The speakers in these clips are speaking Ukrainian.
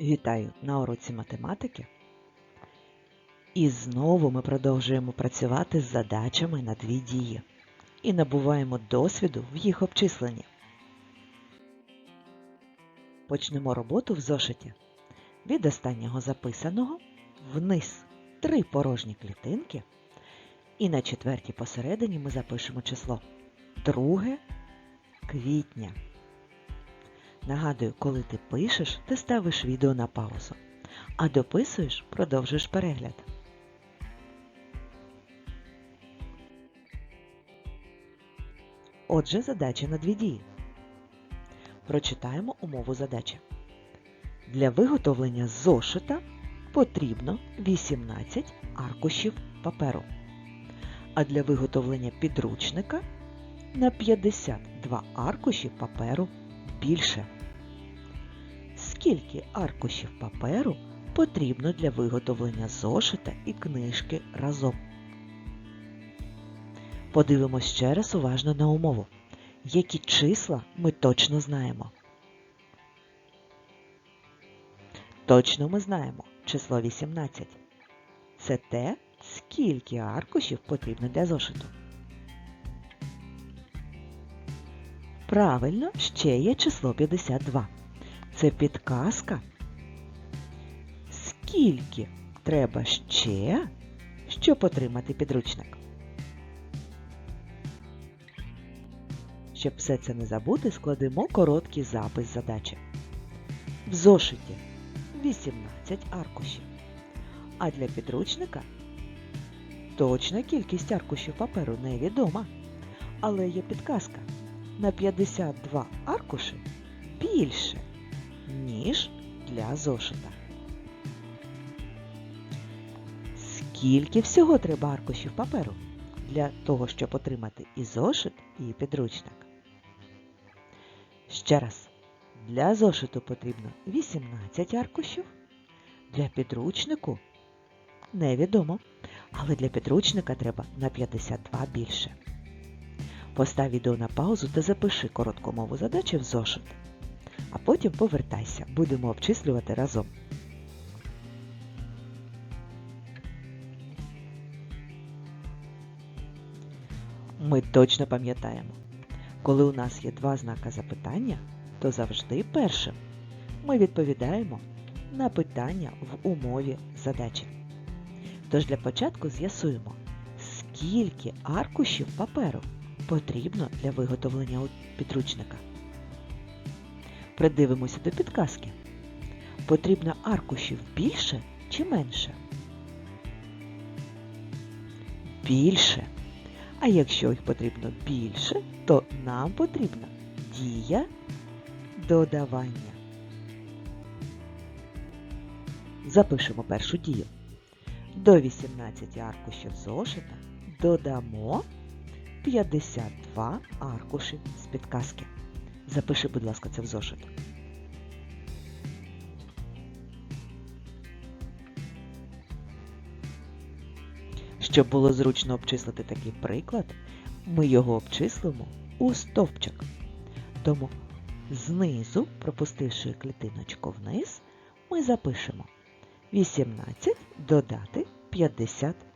Вітаю на уроці математики. І знову ми продовжуємо працювати з задачами на дві дії і набуваємо досвіду в їх обчисленні. Почнемо роботу в зошиті. Від останнього записаного вниз три порожні клітинки. І на четвертій посередині ми запишемо число 2 квітня. Нагадую, коли ти пишеш, ти ставиш відео на паузу, а дописуєш, продовжуєш перегляд. Отже, задача на дві дії. Прочитаємо умову задачі. Для виготовлення зошита потрібно 18 аркушів паперу, а для виготовлення підручника на 52 аркуші паперу більше. Скільки аркушів паперу потрібно для виготовлення зошита і книжки разом? Подивимось ще раз уважно на умову. Які числа ми точно знаємо? Точно ми знаємо число 18. Це те, скільки аркушів потрібно для зошиту. Правильно, ще є число 52. Це підказка. Скільки треба ще, щоб отримати підручник? Щоб все це не забути, складемо короткий запис задачі. В зошиті 18 аркушів. А для підручника точна кількість аркушів паперу невідома. Але є підказка на 52 аркуші більше, ніж для зошита. Скільки всього треба аркушів паперу для того, щоб отримати і зошит, і підручник? Ще раз, для зошиту потрібно 18 аркушів, для підручнику невідомо, але для підручника треба на 52 більше. Постав відео на паузу та запиши коротку мову задачі в зошит. А потім повертайся, будемо обчислювати разом. Ми точно пам'ятаємо, коли у нас є два знака запитання, то завжди першим ми відповідаємо на питання в умові задачі. Тож для початку з'ясуємо, скільки аркушів паперу потрібно для виготовлення підручника. Придивимося до підказки. Потрібно аркушів більше чи менше? Більше. А якщо їх потрібно більше, то нам потрібна дія додавання. Запишемо першу дію. До 18 аркушів зошита додамо 52 аркуші з підказки. Запиши, будь ласка, це в зошит. Щоб було зручно обчислити такий приклад, ми його обчислимо у стовпчик. Тому знизу, пропустивши клітиночку вниз, ми запишемо 18 додати 52.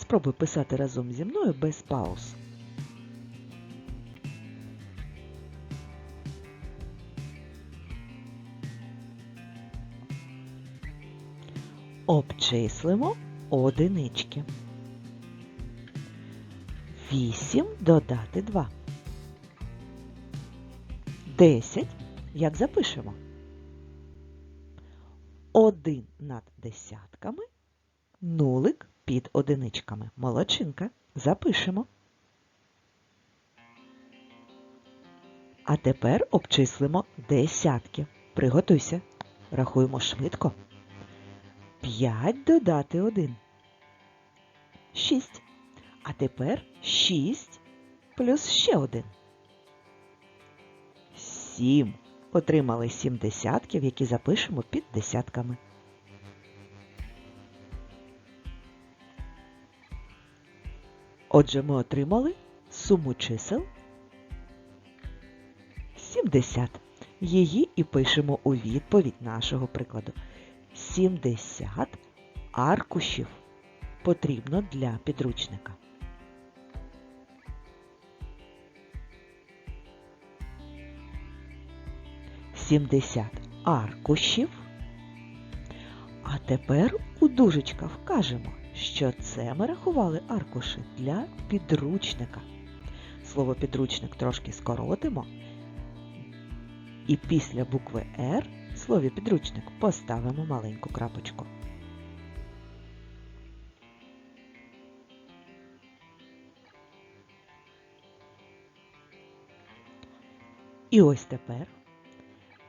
Спробуй писати разом зі мною без пауз. Обчислимо одинички. 8 додати 2. 10. Як запишемо? 1 над десятками, нулик під одиничками. Молодчинка. Запишемо. А тепер обчислимо десятки. Приготуйся. Рахуємо швидко. 5 додати 1. 6. А тепер 6 плюс ще 1. 7. Отримали 7 десятків, які запишемо під десятками. Отже, ми отримали суму чисел 70. Її і пишемо у відповідь нашого прикладу. 70 аркушів потрібно для підручника. Сімдесят аркушів. А тепер у дужечках вкажемо, що це ми рахували аркуші для підручника. Слово підручник трошки скоротимо. І після букви Р в слові підручник поставимо маленьку крапочку. І ось тепер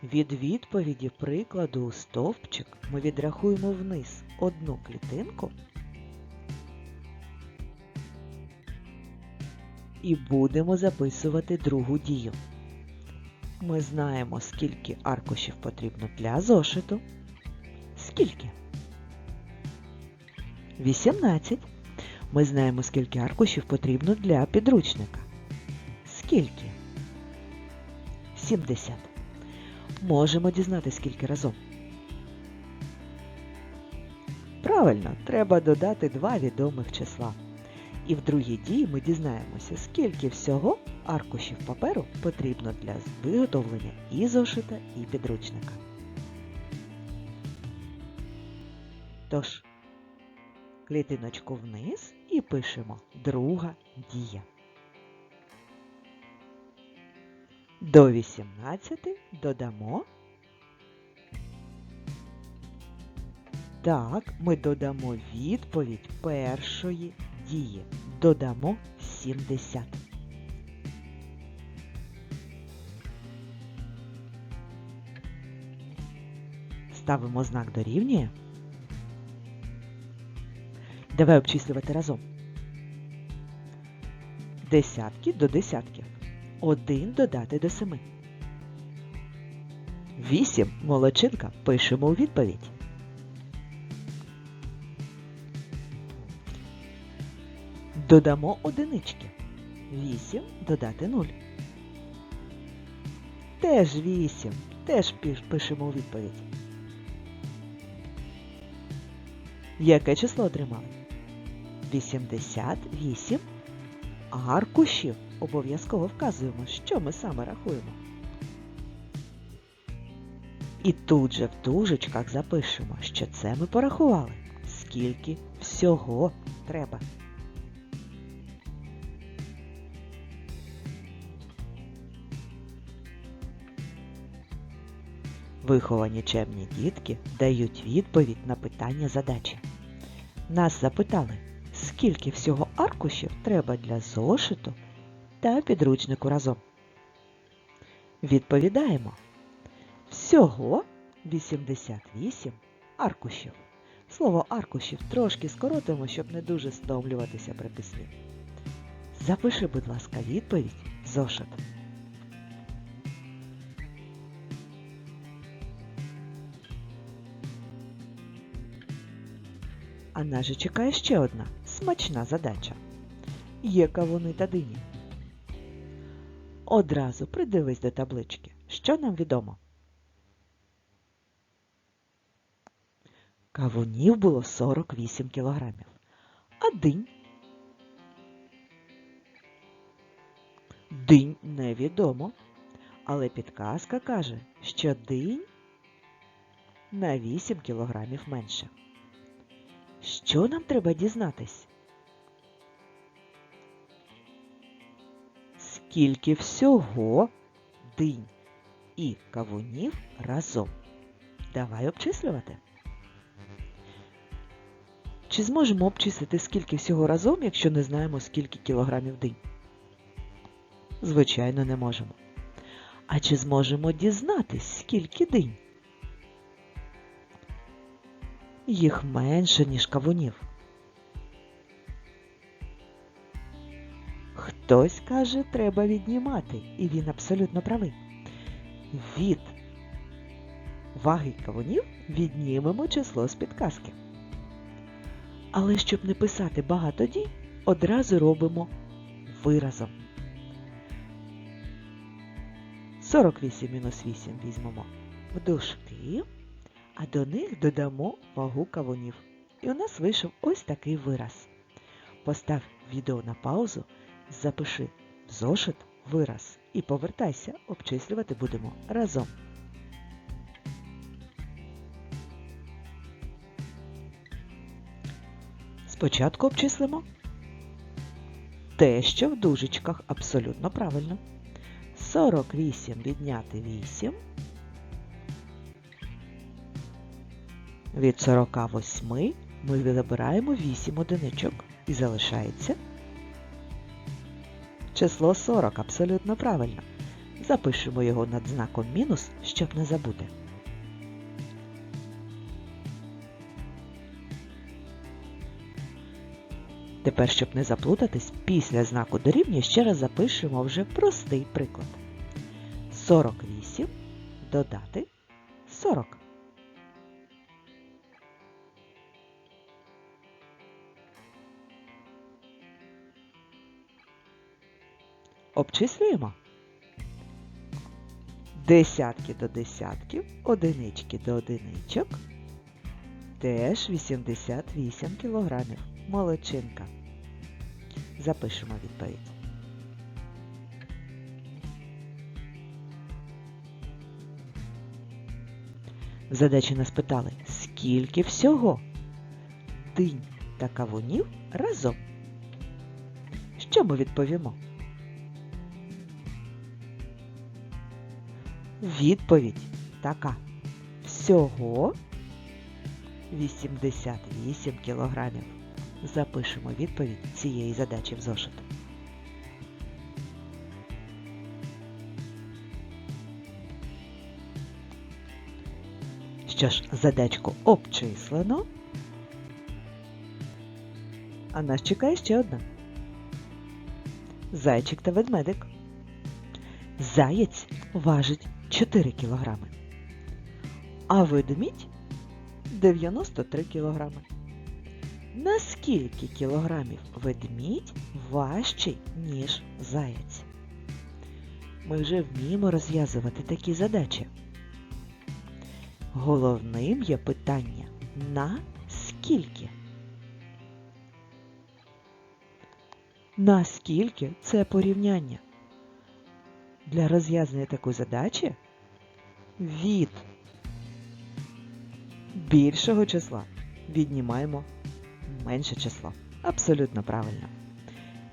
від відповіді прикладу у стовпчик ми відрахуємо вниз одну клітинку і будемо записувати другу дію. Ми знаємо, скільки аркушів потрібно для зошиту. Скільки? 18. Ми знаємо, скільки аркушів потрібно для підручника. Скільки? 70. Можемо дізнатися, скільки разом. Правильно, треба додати два відомих числа. І в другій дії ми дізнаємося, скільки всього аркушів паперу потрібно для виготовлення і зошита, і підручника. Тож, клітиночку вниз і пишемо друга дія. До 18 додамо. Так, ми додамо відповідь першої дії. Додамо 70. Ставимо знак дорівнює. Давай обчислювати разом. Десятки до десятків. Один додати до семи. Вісім молодчинка пишемо у відповідь. Додамо одинички. Вісім додати нуль. Теж вісім. Теж пишемо у відповідь. Яке число отримали? 88 аркушів. Обов'язково вказуємо, що ми саме рахуємо. І тут же в дужечках запишемо, що це ми порахували. Скільки всього треба. Виховані чемні дітки дають відповідь на питання задачі. Нас запитали, скільки всього аркушів треба для зошиту та підручнику разом. Відповідаємо. Всього 88 аркушів. Слово аркушів трошки скоротимо, щоб не дуже стомлюватися при письмі. Запиши, будь ласка, відповідь в зошит. А нас же чекає ще одна смачна задача. Є кавуни та дині. Одразу придивись до таблички. Що нам відомо? Кавунів було 48 кілограмів. А динь? Динь невідомо. Але підказка каже, що динь на 8 кілограмів менше. Що нам треба дізнатись? Скільки всього динь і кавунів разом? Давай обчислювати. Чи зможемо обчислити скільки всього разом, якщо не знаємо, скільки кілограмів динь? Звичайно, не можемо. А чи зможемо дізнатись, скільки динь? Їх менше, ніж кавунів. Хтось каже, треба віднімати, і він абсолютно правий. Від ваги кавунів віднімемо число з підказки. Але щоб не писати багато дій, одразу робимо виразом. 48 мінус 8 візьмемо в дужки, а до них додамо вагу кавунів. І у нас вийшов ось такий вираз. Постав відео на паузу, запиши зошит вираз і повертайся, обчислювати будемо разом. Спочатку обчислимо те, що в дужечках абсолютно правильно. 48 відняти 8. Від 48 ми забираємо 8 одиничок і залишається число 40 абсолютно правильно. Запишемо його над знаком мінус, щоб не забути. Тепер, щоб не заплутатись, після знаку дорівнює ще раз запишемо вже простий приклад. 48 додати 40. Обчислюємо. Десятки до десятків, одинички до одиничок. Теж 88 кілограмів. Молодчинка. Запишемо відповідь. В задачі нас питали, скільки всього динь та кавунів разом. Що ми відповімо? Відповідь така. Всього 88 кілограмів. Запишемо відповідь цієї задачі в зошит. Що ж, задачку обчислено. А нас чекає ще одна. Зайчик та ведмедик. Заєць важить 4 кілограми, а ведмідь 93 кілограми. На скільки кілограмів ведмідь важчий, ніж заєць? Ми вже вміємо розв'язувати такі задачі. Головним є питання на скільки? Наскільки це порівняння? Для розв'язання такої задачі від більшого числа віднімаємо менше число. Абсолютно правильно.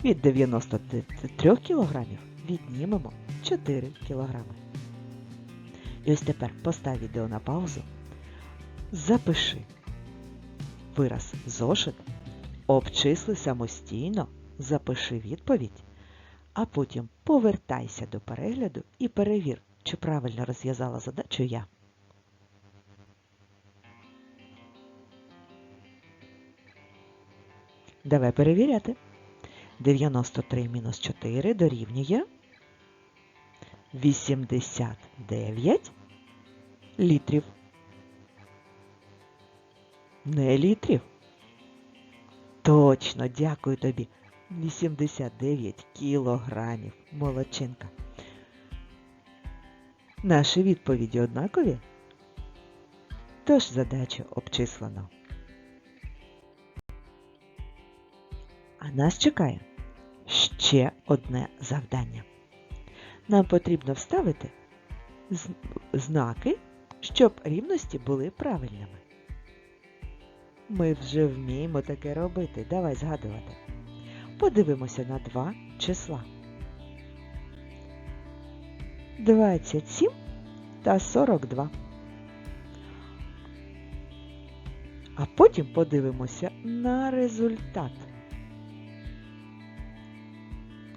Від 93 кілограмів віднімемо 4 кілограми. І ось тепер постав відео на паузу, запиши вираз зошит, обчисли самостійно, запиши відповідь, а потім повертайся до перегляду і перевір, чи правильно розв'язала задачу я. Давай перевіряти. 93 мінус 4 дорівнює 89 літрів. Не літрів. Точно, дякую тобі. 89 кілограмів. Молодчинка. Наші відповіді однакові? Тож задачу обчислено. А нас чекає ще одне завдання. Нам потрібно вставити знаки, щоб рівності були правильними. Ми вже вміємо таке робити. Давай згадувати. Подивимося на два числа. 27 та 42. А потім подивимося на результат.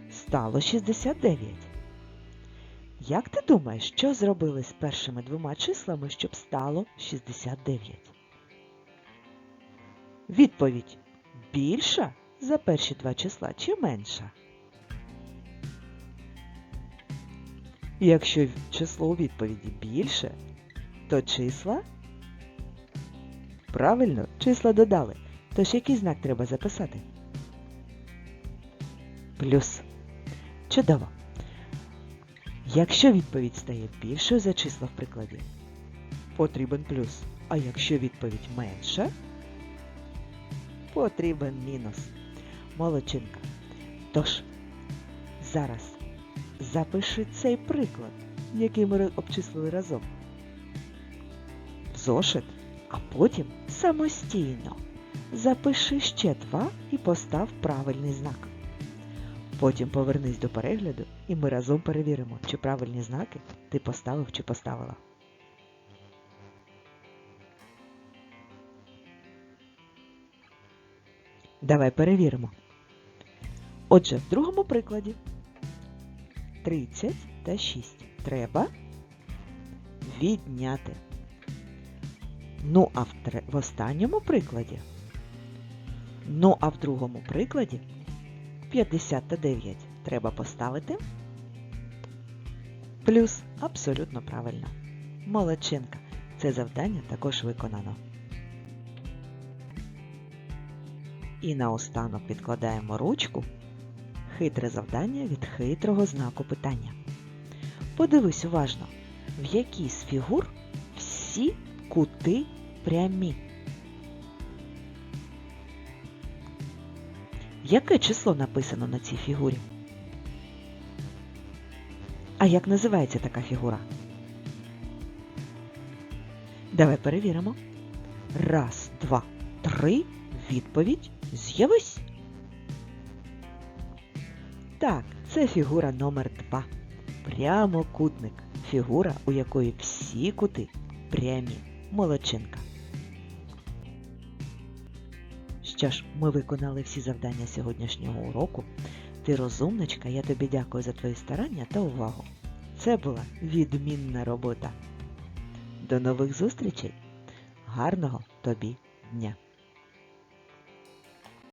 Стало 69. Як ти думаєш, що зробили з першими двома числами, щоб стало 69? Відповідь більша за перші два числа чи менша? Якщо число у відповіді більше, то числа правильно числа додали. Тож який знак треба записати? Плюс. Чудово. Якщо відповідь стає більшою за числа в прикладі, потрібен плюс. А якщо відповідь менша, потрібен мінус. Молодчинка. Тож, зараз запиши цей приклад, який ми обчислили разом. В зошит, а потім самостійно запиши ще два і постав правильний знак. Потім повернись до перегляду і ми разом перевіримо, чи правильні знаки ти поставив чи поставила. Давай перевіримо. Отже, в другому прикладі 30 та 6 треба відняти. Ну, а в, тре- в останньому прикладі. Ну, а в другому прикладі 50 та 9 треба поставити. Плюс абсолютно правильно. Молодчинка. Це завдання також виконано. І наостанок відкладаємо ручку. Хитре завдання від хитрого знаку питання. Подивись уважно, в якій з фігур всі кути прямі. Яке число написано на цій фігурі? А як називається така фігура? Давай перевіримо. Раз, два, три. Відповідь з'явись. Так, це фігура номер 2. Прямокутник. Фігура, у якої всі кути прямі. Молодчинка. Що ж, ми виконали всі завдання сьогоднішнього уроку. Ти розумничка, я тобі дякую за твої старання та увагу. Це була відмінна робота. До нових зустрічей! Гарного тобі дня!